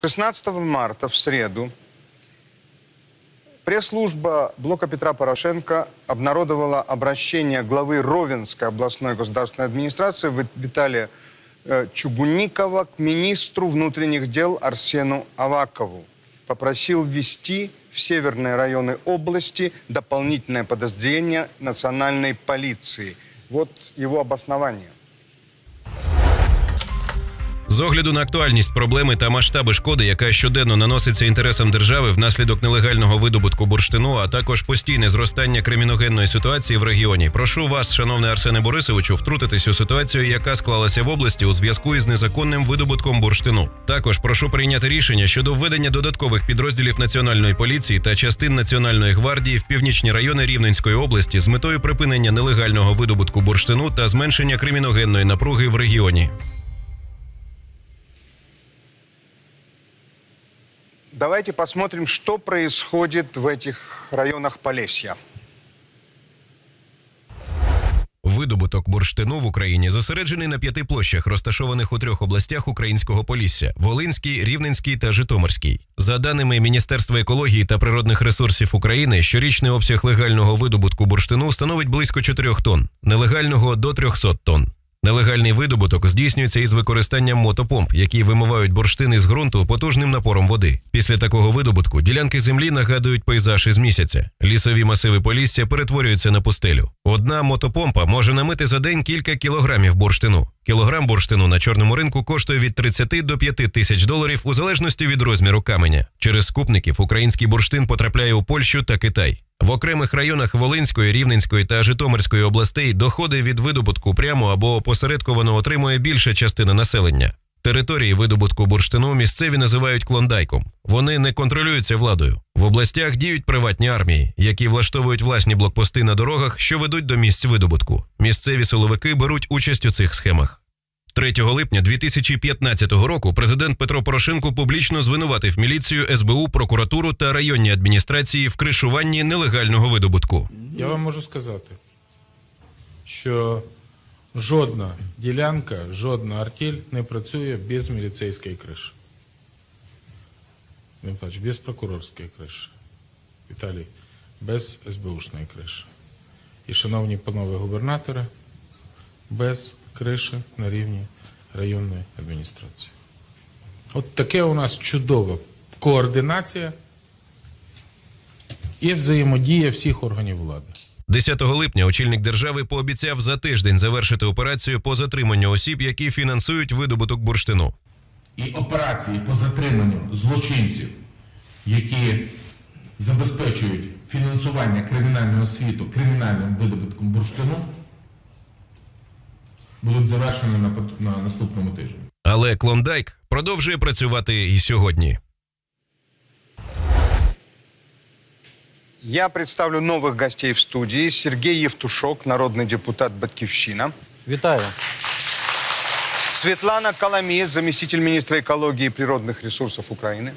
16 марта в среду пресс-служба блока Петра Порошенко обнародовала обращение главы Ровенской областной государственной администрации Ви- Виталия э, Чугунникова к министру внутренних дел Арсену Авакову. Попросил ввести в северные районы области дополнительное подразделение национальной полиции. Вот его обоснование. З огляду на актуальність проблеми та масштаби шкоди, яка щоденно наноситься інтересам держави внаслідок нелегального видобутку бурштину, а також постійне зростання криміногенної ситуації в регіоні, прошу вас, шановний Арсене Борисовичу, втрутитись у ситуацію, яка склалася в області у зв'язку із незаконним видобутком бурштину. Також прошу прийняти рішення щодо введення додаткових підрозділів національної поліції та частин національної гвардії в північні райони Рівненської області з метою припинення нелегального видобутку бурштину та зменшення криміногенної напруги в регіоні. Давайте посмотрим, что происходит в этих районах Полесья. Видобуток бурштину в Україні зосереджений на п'яти площах, розташованих у трьох областях українського Полісся: Волинській, Рівненській та Житомирській. За даними Міністерства екології та природних ресурсів України, щорічний обсяг легального видобутку бурштину становить близько 4 тонн, нелегального до 300 тонн. Нелегальний видобуток здійснюється із використанням мотопомп, які вимивають бурштин із ґрунту потужним напором води. Після такого видобутку ділянки землі нагадують пейзаж із місяця. Лісові масиви Полісся перетворюються на пустелю. Одна мотопомпа може намити за день кілька кілограмів бурштину. Кілограм бурштину на чорному ринку коштує від 30 до 5 тисяч доларів у залежності від розміру каменя. Через скупників український бурштин потрапляє у Польщу та Китай. В окремих районах Волинської, Рівненської та Житомирської областей доходи від видобутку прямо або опосередковано отримує більша частина населення. Території видобутку бурштину місцеві називають клондайком. Вони не контролюються владою. В областях діють приватні армії, які влаштовують власні блокпости на дорогах, що ведуть до місць видобутку. Місцеві силовики беруть участь у цих схемах. 3 липня 2015 року президент Петро Порошенко публічно звинуватив міліцію, СБУ, прокуратуру та районні адміністрації в кришуванні нелегального видобутку. Я вам можу сказати, що жодна ділянка, жодна артель не працює без міліцейської криші. Він плаче, без прокурорської криші. Віталій, без СБУшної криші. І, шановні панове губернатори, без криші на рівні районної адміністрації. От таке у нас чудова координація і взаємодія всіх органів влади. 10 липня очільник держави пообіцяв за тиждень завершити операцію по затриманню осіб, які фінансують видобуток бурштину. і операції по затриманню злочинців, які забезпечують фінансування кримінального світу кримінальним видобутком бурштину, будуть завершені на, пот- на наступному тижні. Але Клондайк продовжує працювати і сьогодні. Я представлю новых гостей в студии. Сергей Евтушок, народный депутат Батькивщина. Вітаю. Светлана Коломис, заместитель министра экологии и природных ресурсов Украины.